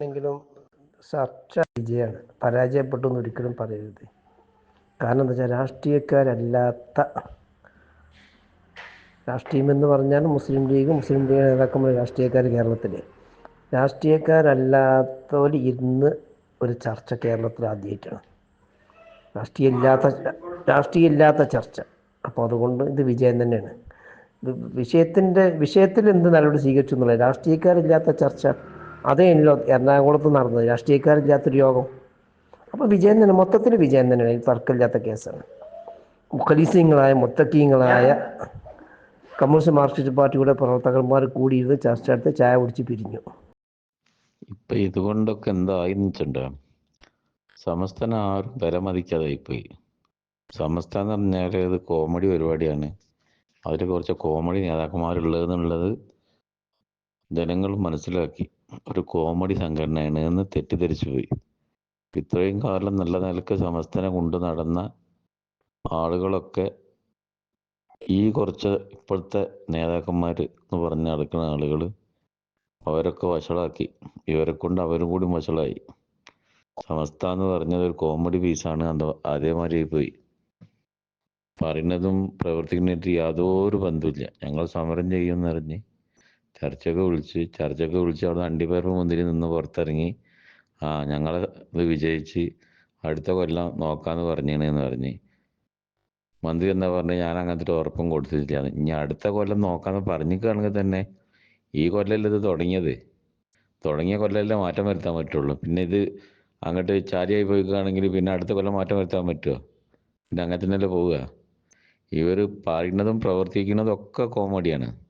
എങ്കിലും ചർച്ച വിജയമാണ് പരാജയപ്പെട്ടു എന്ന് ഒരിക്കലും പറയരുത്. കാരണം എന്താ വെച്ചാൽ രാഷ്ട്രീയക്കാരല്ലാത്ത രാഷ്ട്രീയം എന്ന് പറഞ്ഞാൽ മുസ്ലിം ലീഗ് മുസ്ലിം ലീഗ് നേതാക്കന്മാർ രാഷ്ട്രീയക്കാർ കേരളത്തിൽ രാഷ്ട്രീയക്കാരല്ലാത്തവർ ഇന്ന് ഒരു ചർച്ച കേരളത്തിൽ ആദ്യമായിട്ടാണ് രാഷ്ട്രീയ ഇല്ലാത്ത രാഷ്ട്രീയ ഇല്ലാത്ത ചർച്ച. അപ്പോൾ അതുകൊണ്ട് ഇത് വിജയം തന്നെയാണ്. വിഷയത്തിന്റെ വിഷയത്തിൽ എന്ത് നടപടി സ്വീകരിച്ചു എന്നുള്ളത് രാഷ്ട്രീയക്കാരില്ലാത്ത ചർച്ച അതേനല്ലോ എറണാകുളത്ത് നടന്നത് രാഷ്ട്രീയക്കാരില്ലാത്തൊരു യോഗം. അപ്പോൾ വിജയൻ തന്നെ മൊത്തത്തിൽ വിജയൻ തന്നെ തർക്കമില്ലാത്ത കേസാണ്. മുഖലീസിങ്ങളായ മുത്തക്കീങ്ങളായ കമ്മ്യൂണിസ്റ്റ് മാർക്സിസ്റ്റ് പാർട്ടിയുടെ പ്രവർത്തകന്മാർ കൂടിയിരുന്ന് ചർച്ച എടുത്ത് ചായ കുടിച്ച് പിരിഞ്ഞു. ഇപ്പൊ ഇതുകൊണ്ടൊക്കെ എന്തായി വെച്ചിട്ടുണ്ട് സമസ്തനെ ആരും വിലമതിക്കാതായിപ്പോയി സമസ്ത എന്ന് പറഞ്ഞാൽ ഇത് കോമഡി പരിപാടിയാണ്. അതിൽ കുറച്ച് കോമഡി നേതാക്കന്മാരുള്ളതെന്നുള്ളത് ജനങ്ങൾ മനസ്സിലാക്കി ഒരു കോമഡി സംഘടനയാണ് എന്ന് തെറ്റിദ്ധരിച്ചു പോയി. ഇത്രയും കാലം നല്ല നിലയ്ക്ക് സമസ്തനെ കൊണ്ട് നടന്ന ആളുകളൊക്കെ ഈ കുറച്ച് ഇപ്പോഴത്തെ നേതാക്കന്മാർ എന്ന് പറഞ്ഞ് നടക്കുന്ന ആളുകൾ അവരൊക്കെ വഷളാക്കി. ഇവരെ കൊണ്ട് അവരും കൂടി വഷളായി. സമസ്ത എന്ന് പറഞ്ഞത് ഒരു കോമഡി പീസാണ് അത് അതേമാതിരി പോയി പറയുന്നതും പ്രവർത്തിക്കുന്നതായിട്ട് യാതൊരു ബന്ധമില്ല ഞങ്ങൾ സമരം ചെയ്യുമെന്ന് അറിഞ്ഞ് ചർച്ചയൊക്കെ വിളിച്ച് ചർച്ചയൊക്കെ വിളിച്ച് അവിടെ അണ്ടിപ്പയർ മുന്തിരി നിന്ന് പുറത്തിറങ്ങി. ആ ഞങ്ങൾ ഇത് വിജയിച്ച് അടുത്ത കൊല്ലം നോക്കാന്ന് പറഞ്ഞേണെന്ന് പറഞ്ഞ്. മന്ത്രി എന്താ പറഞ്ഞു? ഞാൻ അങ്ങനത്തെ ഉറപ്പും കൊടുത്തിട്ടില്ല. ഇനി അടുത്ത കൊല്ലം നോക്കാന്ന് പറഞ്ഞിക്കുകയാണെങ്കിൽ തന്നെ ഈ കൊല്ലല്ലേ ഇത് തുടങ്ങിയത്? തുടങ്ങിയ കൊല്ലല്ലേ മാറ്റം വരുത്താൻ പറ്റുള്ളൂ. പിന്നെ ഇത് അങ്ങോട്ട് ചാരിയായി പോയിക്കുകയാണെങ്കിൽ പിന്നെ അടുത്ത കൊല്ലം മാറ്റം വരുത്താൻ പറ്റുമോ പിന്നെ അങ്ങനെ തന്നെയല്ലേ പോവുക. ഇവർ പറയുന്നതും പ്രവർത്തിക്കുന്നതും ഒക്കെ കോമഡിയാണ്.